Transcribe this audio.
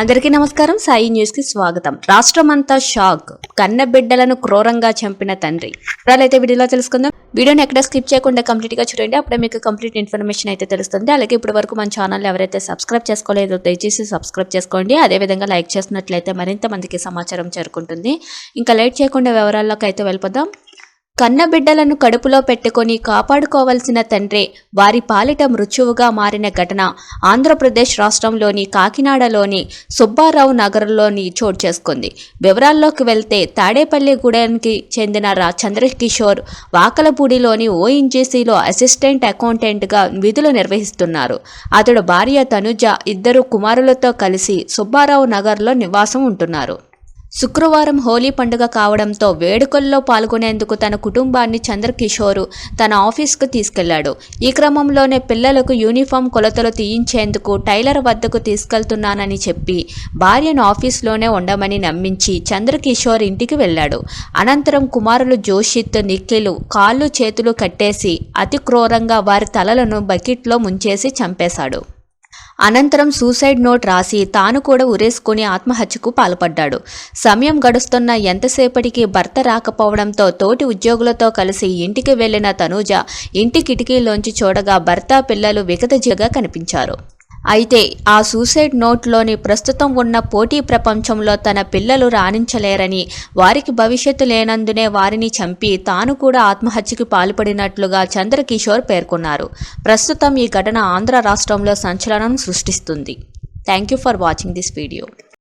అందరికీ నమస్కారం. సాయి న్యూస్కి స్వాగతం. రాష్ట్రమంతా షాక్. కన్న బిడ్డలను క్రూరంగా చంపిన తండ్రి. అయితే వీడియోలో తెలుసుకుందాం. వీడియోని ఎక్కడ స్కిప్ చేయకుండా కంప్లీట్గా చూడండి. అప్పుడే మీకు కంప్లీట్ ఇన్ఫర్మేషన్ అయితే తెలుస్తుంది. అలాగే ఇప్పటి వరకు మన ఛానల్ ఎవరైతే సబ్స్క్రైబ్ చేసుకోలేదో దయచేసి సబ్స్క్రైబ్ చేసుకోండి. అదేవిధంగా లైక్ చేసినట్లయితే మరింత మందికి సమాచారం చేరుకుంటుంది. ఇంకా లైట్ చేయకుండా వివరాల్లోకి అయితే వెళ్ళిపోదాం. కన్నబిడ్డలను కడుపులో పెట్టుకొని కాపాడుకోవలసిన తండ్రే వారి పాలిట మృత్యువుగా మారిన ఘటన ఆంధ్రప్రదేశ్ రాష్ట్రంలోని కాకినాడలోని సుబ్బారావు నగరంలోని చోటు చేసుకుంది. వివరాల్లోకి వెళ్తే తాడేపల్లిగూడెంకి చెందిన రా చంద్రకిషోర్ వాకలపూడిలోని ఓఎన్జీసీలో అసిస్టెంట్ అకౌంటెంట్గా విధులు నిర్వహిస్తున్నారు. అతడు భార్య తనుజ ఇద్దరు కుమారులతో కలిసి సుబ్బారావు నగర్లో నివాసం ఉంటున్నారు. శుక్రవారం హోలీ పండుగ కావడంతో వేడుకల్లో పాల్గొనేందుకు తన కుటుంబాన్ని చంద్రకిషోరు తన ఆఫీస్కు తీసుకెళ్ళాడు. ఈ క్రమంలోనే పిల్లలకు యూనిఫామ్ కొలతలు తీయించేందుకు టైలర్ వద్దకు తీసుకెళ్తున్నానని చెప్పి భార్యను ఆఫీస్లోనే ఉండమని నమ్మించి చంద్రకిషోర్ ఇంటికి వెళ్ళాడు. అనంతరం కుమారులు జోషిత్ నిఖిలు కాళ్ళు చేతులు కట్టేసి అతి క్రూరంగా వారి తలలను బకెట్లో ముంచేసి చంపేశాడు. అనంతరం సూసైడ్ నోట్ రాసి తాను కూడా ఉరేసుకుని ఆత్మహత్యకు పాల్పడ్డాడు. సమయం గడుస్తున్న ఎంతసేపటికి భర్త రాకపోవడంతో తోటి ఉద్యోగులతో కలిసి ఇంటికి వెళ్ళిన తనూజ ఇంటి కిటికీలోంచి చూడగా భర్త పిల్లలు విగతజిగా కనిపించారు. అయితే ఆ సూసైడ్ నోట్లోని ప్రస్తుతం ఉన్న పోటీ ప్రపంచంలో తన పిల్లలు రాణించలేరని వారికి భవిష్యత్తు లేనందునే వారిని చంపి తాను కూడా ఆత్మహత్యకు పాల్పడినట్లుగా చంద్రకిషోర్ పేర్కొన్నారు. ప్రస్తుతం ఈ ఘటన ఆంధ్ర రాష్ట్రంలో సంచలనం సృష్టిస్తుంది. Thank you for watching this video.